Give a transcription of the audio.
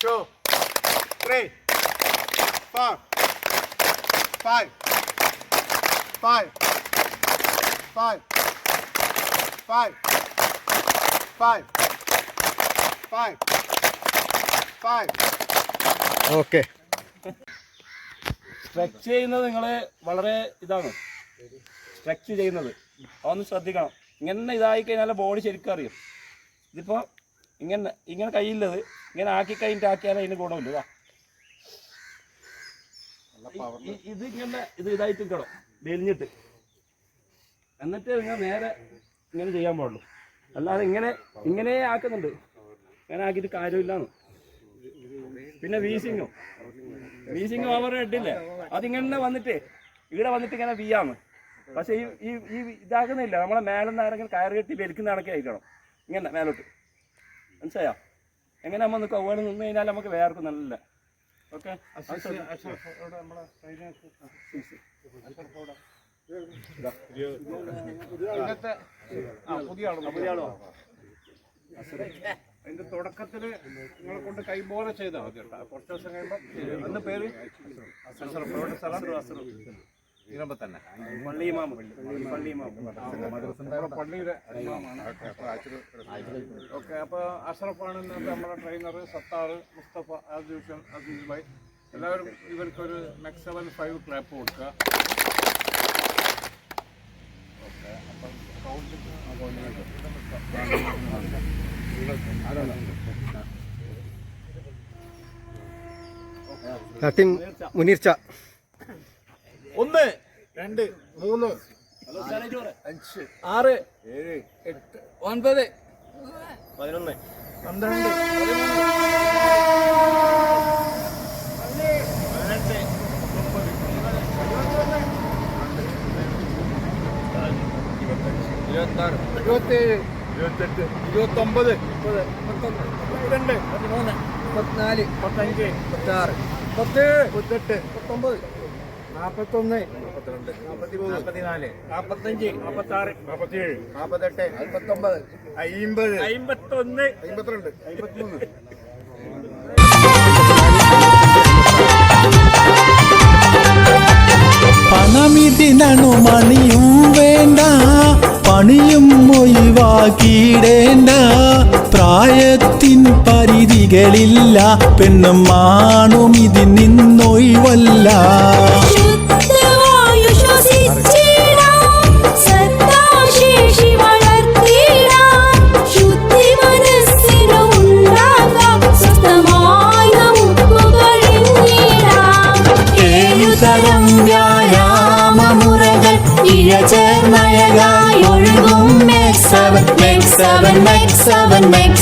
two, three, four, five, five, five, five, five, five, five. Okay. Stretch ചെയ്യുന്നത് നിങ്ങൾ വളരെ ഇതാണ് സ്ട്രെച്ച് ചെയ്യുന്നത് അതൊന്ന് ശ്രദ്ധിക്കണം ഇങ്ങനെ ഇതായി കഴിഞ്ഞാൽ ബോഡി ശരിക്കും അറിയും ഇതിപ്പോൾ ഇങ്ങനെ ഇങ്ങനെ കയ്യില്ലത് ഇങ്ങനെ ആക്കി കഴിഞ്ഞിട്ട് ആക്കിയാലേ അതിന് ഗുണമില്ല ഇതാ. ഇങ്ങനെ ഇത് ഇതായിട്ട് നിൽക്കണം വെലിഞ്ഞിട്ട് എന്നിട്ട് നിങ്ങൾ നേരെ ഇങ്ങനെ ചെയ്യാൻ പാടുള്ളൂ. അല്ലാതെ ഇങ്ങനെ ഇങ്ങനെ ആക്കുന്നുണ്ട്. ഇങ്ങനെ ആക്കിയിട്ട് കാര്യമില്ലാന്ന്. പിന്നെ വീസിങ്ങോ വീസിങ് അവർ ഇട്ടില്ലേ അതിങ്ങനെ വന്നിട്ട് ഇവിടെ വന്നിട്ട് ഇങ്ങനെ വീയാണ് പക്ഷെ ഈ ഈ ഇതാക്കുന്നില്ല നമ്മളെ മേലെന്ന് ആരെങ്കിലും കയറി കെട്ടി വലിക്കുന്ന കണക്കെ ആയിക്കണം ഇങ്ങനെ മേലോട്ട്. മനസ്സിലായോ? എങ്ങനെ നമ്മൾ നിൽക്കുക അവിടെ നിന്ന് കഴിഞ്ഞാൽ നമുക്ക് വേർക്കും നല്ല ഓക്കെ? അതിന്റെ തുടക്കത്തിൽ നിങ്ങളെ കൊണ്ട് കൈപോലെ ചെയ്താൽ മതി കേട്ടോ. കുറച്ച് ദിവസം കഴിയുമ്പോൾ അന്ന് പേര് അസ്രഫ്. സ്ഥലം സ്ഥലം തന്നെ. പള്ളിയുടെ ഓക്കെ അപ്പോൾ അഷറഫാണ് ഇന്നത്തെ നമ്മുടെ ട്രെയിനർ സത്താർ മുസ്തഫ ആദിഷൻ അസീസ് ഭായ്. എല്ലാവരും ഇവർക്കൊരു നെക്സ്റ്റ് സെവൻ ഫൈവ് ക്ലാപ്പ് കൊടുക്കുക. ഓക്കെ അപ്പം മുനീർച്ച. ഒന്ന് രണ്ട് മൂന്ന് അഞ്ച് ആറ് ഏഴ് എട്ട് ഒൻപത് പതിനൊന്ന് പന്ത്രണ്ട് ഇരുപത്താറ് ഇരുപത്തേഴ് ഇരുപത്തെട്ട് ഇരുപത്തൊമ്പത് മുപ്പത് മുപ്പത്തൊന്ന് മുപ്പത്തിരണ്ട് പതിമൂന്ന് മുപ്പത്തിനാല് മുപ്പത്തഞ്ച് മുപ്പത്തേഴ് മുപ്പത്തെട്ട് മുപ്പത്തൊമ്പത് നാൽപ്പത്തൊന്ന് നാൽപ്പത്തിരണ്ട് നാൽപ്പത്തിമൂന്ന് നാൽപ്പത്തിനാല് നാൽപ്പത്തഞ്ച് നാൽപ്പത്താറ് നാൽപ്പത്തിയേഴ് നാൽപ്പത്തെട്ട് നാൽപ്പത്തൊമ്പത് അയ്മ്പത്. അമ്പത്തൊന്ന് അമ്പത്തിരണ്ട് അമ്പത്തിമൂന്ന് പണമിതിനണു മണിയും വേണ്ട പണിയും ഒഴിവാക്കിയിടേണ്ട പ്രായത്തിൻ പരിധികളില്ല പെണ്ണും ആണും ഇതിൽ നിന്നൊഴിവല്ല. വ്യായാമമുറകൾ ഇഴചേർന്നഴകായി ഒഴുകും. മെക്സവൻ മെക്സവൻ മെക്സവൻ മെക്സ്